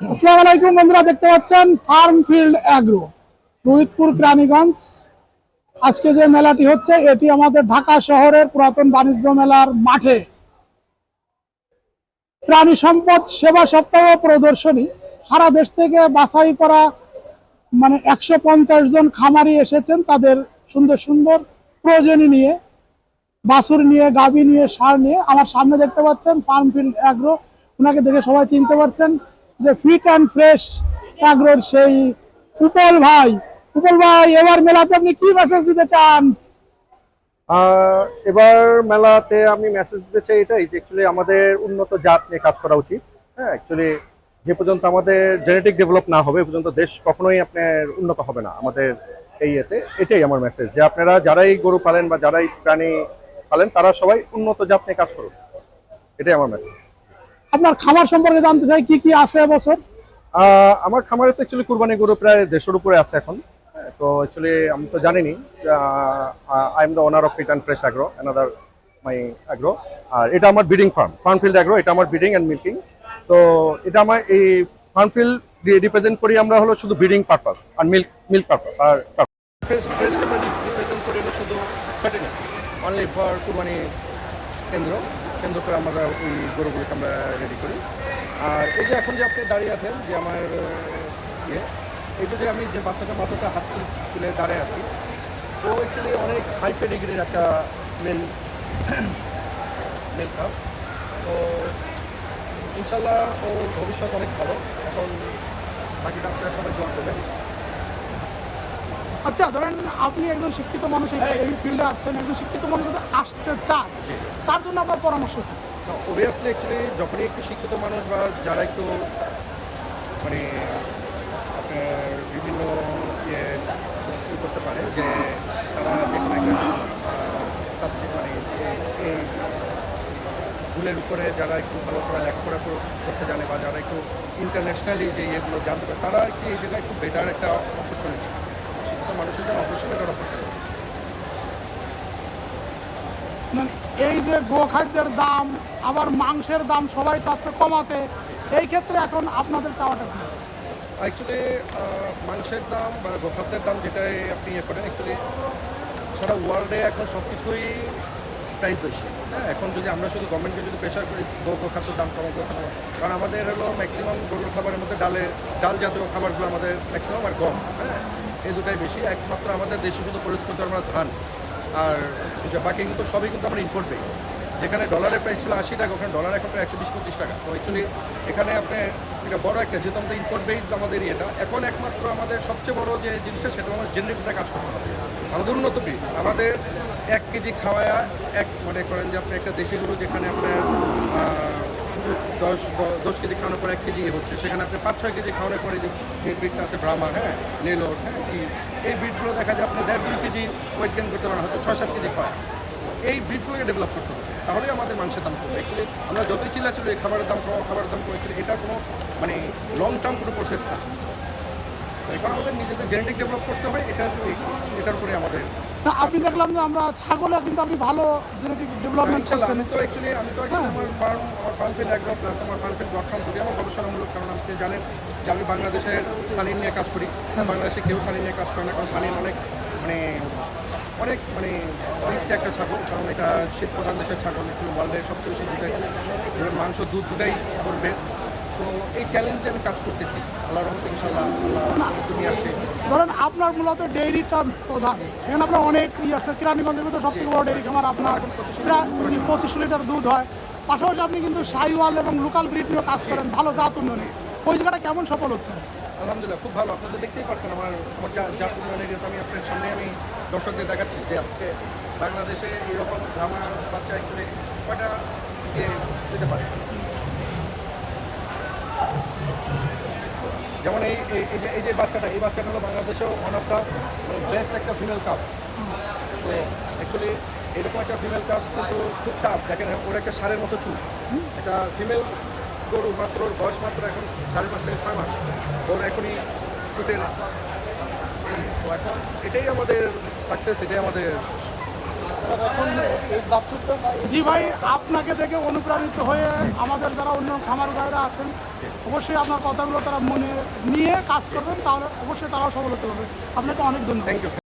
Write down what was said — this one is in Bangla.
আসসালামু আলাইকুম বন্ধুরা, দেখতে পাচ্ছেন farm field agro Rohitpur Raniganj আজকে যে মেলাটি হচ্ছে, এটি আমাদের ঢাকা শহরের পুরাতন বাণিজ্য মেলার মাঠে। প্রাণী সম্পদ সেবা সপ্তাহ প্রদর্শনী, সারা দেশ থেকে বাছাই করা মানে একশো পঞ্চাশ জন খামারি এসেছেন তাদের সুন্দর সুন্দর প্রয়োজনী নিয়ে, বাছুর নিয়ে, গাভী নিয়ে, সার নিয়ে। আমার সামনে দেখতে পাচ্ছেন ফার্ম ফিল্ড অ্যাগ্রো ওনাকে দেখে সবাই চিনতে পারছেন। যে ফিট অ্যান্ড ফ্রেশ অ্যাগ্রোর সেই উপল ভাই। উপল ভাই, এবার মেলাতে আপনি কি মেসেজ দিতে চান? এবার মেলাতে আমি মেসেজ দিতে চাই এটাই যে অ্যাকচুয়ালি আমাদের উন্নত জাত নিয়ে কাজ করা উচিত। হ্যাঁ অ্যাকচুয়ালি যে পর্যন্ত আমাদের জেনেটিক ডেভেলপ না হবে পর্যন্ত দেশ কখনোই আপনার উন্নত হবে না আমাদের এই ইয়েতে। এটাই আমার মেসেজ যে আপনারা যারাই গরু পালেন বা যারাই প্রাণী পালেন, তারা সবাই উন্নত জাত নিয়ে কাজ করুন। এটাই আমার মেসেজ আপনার খামার সম্পর্কে জানতে চাই কি কি আছে এবছর? আমার খামারে তো অ্যাকচুয়ালি কুরবানি গরু প্রায় দেড়শোর উপরে আছে এখন। তো অ্যাকচুয়ালি আমি তো জানিনি I am the owner of fit and fresh agro another my agro আর এটা আমার breeding farm farm field agro এটা আমার ব্রিডিং অ্যান্ড মিল্কিং তো এটা আমার এই ফার্ম ফিল্ড রিপ্রেজেন্ট করি আমরা হলো শুধু ব্রিডিং পারপাস আর মিল্ক মিল্ক পারপাস আর ফ্রেশ আমরা রিপ্রেজেন্ট করি শুধু অনলি ফর কুরবানি কেন্দ্র। কেন্দ্র করে আমরা ওই গরুগুলোকে আমরা রেডি করি। আর এই যে এখন যে আপনি দাঁড়িয়ে আছেন, যে আমার ইয়ে এটা যে আমি যে বাচ্চাটা মাথাটা হাত তুলে- তুলে দাঁড়িয়ে আছি, তো অ্যাকচুয়ালি অনেক হাই পেডিগ্রির একটা মেল মেল কাপ তো ইনশাল্লাহ ও ভবিষ্যৎ অনেক ভালো। এখন বাকিটা আপনারা সবাই দোয়া করবেন আচ্ছা ধরেন আপনি একজন শিক্ষিত মানুষ, এই- ফিল্ডে আসছেন, একজন শিক্ষিত মানুষ যদি আসতে চান তার জন্য আপনার পরামর্শ? অবভিয়াসলি অ্যাকচুয়ালি যখনই একটু শিক্ষিত মানুষ বা যারা একটু মানে বিভিন্ন ইয়ে করতে পারে যে তারা সাবজেক্ট মানে এই- ভুলের উপরে যারা একটু ভালো করে লেখাপড়া কর- করতে জানে বা যারা একটু ইন্টারন্যাশনালি যে ইয়েগুলো জানতে পারে, তারা কি এই জায়গায় একটু বেটার একটা অপরচুনিটি মানুষের জন্য অবশ্যই মানে এই যে গো খাদ্যের দাম আবার মাংসের দাম সবাই চাচ্ছে কমাতে এই ক্ষেত্রে এখন আপনাদের চাওয়াটা কি? অ্যাকচুয়ালি মাংসের দাম বা গোখাদ্যের দাম যেটাই আপনি ইয়ে করেন অ্যাকচুয়ালি সারা ওয়ার্ল্ডে এখন সব কিছুই প্রাইস বেশি। হ্যাঁ এখন যদি আমরা শুধু গভর্নমেন্টকে যদি প্রেশার করি গো খাদ্য দাম কমাতে হবে কারণ আমাদের হলো ম্যাক্সিমাম গরুর খাবারের মধ্যে ডালে, ডাল জাতীয় খাবারগুলো আমাদের ম্যাক্সিমাম আর গম হ্যাঁ? এই দুটাই বেশি। একমাত্র আমাদের দেশে শুধু পরিষ্কৃত আমরা ধান আর বাকি কিন্তু সবই কিন্তু আমরা ইম্পোর্ট বেস যেখানে ডলারের প্রাইস ছিল আশি টাকা, ওখানে ডলার এখন একশো বিশ পঁচিশ টাকা। তো অ্যাকচুয়ালি এখানে আপনার এটা বড় একটা, যেহেতু আমাদের ইম্পোর্ট বেস আমাদের ইয়েটা, এখন একমাত্র আমাদের সবচেয়ে বড় যে জিনিসটা সেটা আমাদের জেনারেটটা কাজ করতে হবে। আমাদের উন্নত ব্রিড আমাদের এক কেজি খাওয়ায়া, এক মনে করেন যে আপনি একটা দেশি গরু যেখানে আপনার দশ দশ কেজি খাওয়ানোর পর এক কেজি ইয়ে হচ্ছে, সেখানে আপনি পাঁচ, ছয় কেজি খাওয়ানোর পরে যে ব্রিডটা আছে ব্রাহ্মা হ্যাঁ নেলোর হ্যাঁ এই ব্রিডগুলো দেখা যায় আপনি দেড়, দুই কেজি ওয়েট গেন করতে পারেন, হয়তো ছয়, সাত কেজি খাওয়া এই ব্রিডগুলোকে ডেভেলপ করতে হবে। তাহলেই আমাদের মাংসের দাম কমবে। অ্যাকচুয়ালি আমরা যতই চিল্লা ছিল এই খাবারের দাম কমাও খাবারের দাম কমেছিল এটা কোনো মানে লং টার্ম কোনো প্রসেস না। এখন আমাদের নিজেদের জেনেটিক ডেভেলপ করতে হবে এটা এটার উপরে আমাদের না আপনি দেখলাম যে আমরা ছাগলে কিন্তু আপনি ভালো জেনেটিক ডেভেলপমেন্ট করছেন। আমি তো অ্যাকচুয়ালি আমি তো আমার ফার্ম আমার ফার্ম ফিল্ড অ্যাগ্রো প্লাস আমার ফার্ম ফিল্ড ডট কম খুবই আমার গবেষণামূলক কারণ আপনি জানেন যে আমি বাংলাদেশের সালিন নিয়ে কাজ করি। বাংলাদেশে কেউ সালিন নিয়ে কাজ করে না কারণ সালিন অনেক মানে অনেক মানে রিক্সি একটা ছাগল কারণ এটা শীত প্রধান দেশের ছাগল একচুয়ালি ওয়ার্ল্ডের সবচেয়ে বেশি দুটাই মাংস দুধ দুটাই ওর বেস্ট তো এই চ্যালেঞ্জটা আমি কাজ করতেছি। আল্লাহ রহমতে ইনশাল্লাহ আল্লাহ তুমি আসছে। ধরেন আপনার মূলত ডেইরিটা প্রধান। সেখানে আপনার অনেক ই আছে কিরানীগঞ্জের ভিতরে সব থেকে বড় ডেইরি খামার আপনার প্রায় পঁচিশশো লিটার দুধ হয়। পাশাপাশি আপনি কিন্তু সাইওয়াল এবং লোকাল ব্রিড নিয়েও কাজ করেন ভালো জাত উন্নয়নে। ওই জায়গাটা কেমন সফল হচ্ছে? আলহামদুলিল্লাহ খুব ভালো। আপনাদের দেখতেই পাচ্ছেন আমার যা উন্নয়নের আমি আপনার সামনে দর্শকদের দেখাচ্ছি যে আজকে বাংলাদেশে এরকম ড্রামা বাচ্চা অ্যাকচুয়ালি ইয়ে যেতে পারে? যেমন এই এই- যে বাচ্চাটা, এই বাচ্চাটা হলো বাংলাদেশেও ওয়ান অফ দ্য বেস্ট একটা ফিমেল কাপ তো অ্যাকচুয়ালি এরকম একটা ফিমেল কাপ কিন্তু খুব টাফ দেখেন, ওর একটা সারের মতো চুল। একটা ফিমেল গরু মাত্র ওর বয়স মাত্র এখন সাড়ে পাঁচ থেকে ছয় মাস। ওর এখনই ফুটের তো এখন এটাই আমাদের সাকসেস এটাই আমাদের জি ভাই আপনাকে দেখে অনুপ্রাণিত হয়ে আমাদের যারা অন্য খামার ভাইরা আছেন অবশ্যই আপনার কথাগুলো তারা মনে নিয়ে কাজ করবেন তাহলে অবশ্যই তারাও সফল হতে পারবে। আপনাকে অনেক ধন্যবাদ। Thank you